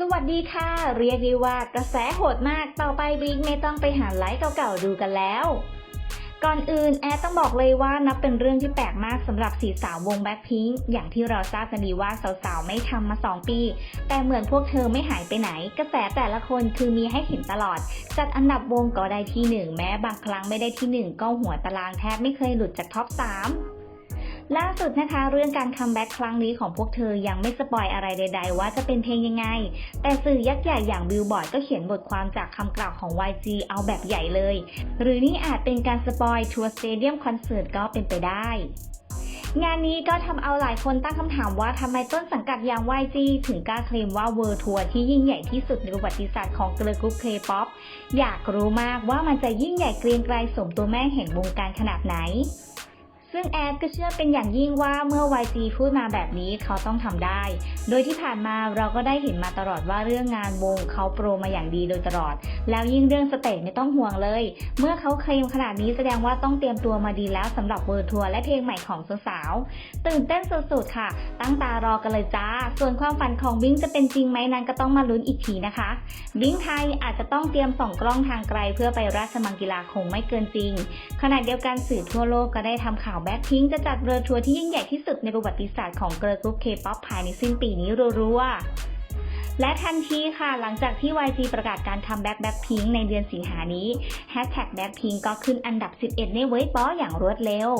สวัสดีค่ะ เรียกได้ว่ากระแสโหดมากต่อไปบิ๊กไม่ต้องไปหาไลฟ์เก่าๆดูกันแล้ว ก่อนอื่นแอดต้องบอกเลยว่านับเป็นเรื่องที่แปลกมากสำหรับสีสาววงแบ็คพิงค์อย่างที่เราทราบกันดีว่าสาวๆไม่ทำมา 2 ปี แต่เหมือนพวกเธอไม่หายไปไหน กระแสแต่ละคนคือมีให้เห็นตลอด จัดอันดับวงก็ได้ที่หนึ่งแม้บางครั้งไม่ได้ที่หนึ่งก็หัวตารางแทบไม่เคยหลุดจากท็อป 3 ล่าสุดนะคะ เรื่องการคัมแบ็กครั้งนี้ของพวกเธอยังไม่สปอยอะไรใด ๆ ว่าจะเป็นเพลงยังไง แต่สื่อยักษ์ใหญ่อย่างบิลบอร์ดก็เขียนบทความจากคำกล่าวของ YG เอาแบบใหญ่เลย หรือนี่อาจเป็นการสปอยทัวร์สเตเดียมคอนเสิร์ตก็เป็นไปได้งานนี้ก็ทำเอาหลายคนตั้งคำถามว่าทำไมต้นสังกัดอย่าง YG ถึงกล้าเคลมว่าเวิร์ทัวร์ที่ยิ่งใหญ่ที่สุดในประวัติศาสตร์ของเกลือกรุ๊ปเคป๊อปอยากรู้มากว่ามันจะยิ่งใหญ่เกรียงไกรสมตัวแม่แห่งวงการขนาดไหน ซึ่งแอดก็เชื่อเป็นอย่างยิ่งว่าเมื่อ YG พูดมาแบบนี้เขาต้องทำได้ โดยที่ผ่านมาเราก็ได้เห็นมาตลอดว่าเรื่องงานวงเขาโปรมาอย่างดีโดยตลอด แล้วยิ่งเรื่องสเตจไม่ต้องห่วงเลย เมื่อเขาเคลมขนาดนี้แสดงว่าต้องเตรียมตัวมาดีแล้วสำหรับเวอร์ทัวร์และเพลงใหม่ของสาวๆตื่นเต้นสุดๆค่ะ ตั้งตารอกันเลยจ้า ส่วนความฝันของบิงจะเป็นจริงไหมนั้นก็ต้องมาลุ้นอีกทีนะคะบิงไทยอาจจะต้องเตรียมส่องกล้องทางไกล เพื่อไปราชมังกีฬาคงไม่เกินจริงขณะเดียวกันสื่อทั่วโลกก็ได้ทำข่าวแบ็คพิงจะจัดเรือทัวร์ที่ยิ่งใหญ่ที่สุดในประวัติศาสตร์ของเกิร์ลกรุ๊ปเคป๊อปภายในสิ้นปีนี้รัวๆ และทันทีค่ะ หลังจากที่ YG ประกาศการทำแบ็คแบ็คพิงในเดือนสิงหานี้แฮชแท็กแบ็คพิงก็ขึ้นอันดับ 11 ในเว็บป๊ออย่างรวดเร็ว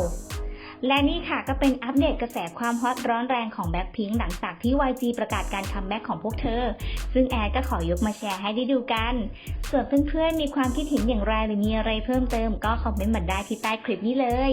และนี่ค่ะก็เป็นอัปเดตกระแสความฮอตร้อนแรงของแบ็คพิงหลังจากที่ YG ประกาศการคัมแบ็กของพวกเธอ ซึ่งแอดก็ขอยกมาแชร์ให้ได้ดูกัน ส่วนเพื่อนๆ มีความคิดเห็นอย่างไรหรือมีอะไรเพิ่มเติมก็คอมเมนต์มาได้ที่ใต้คลิปนี้เลย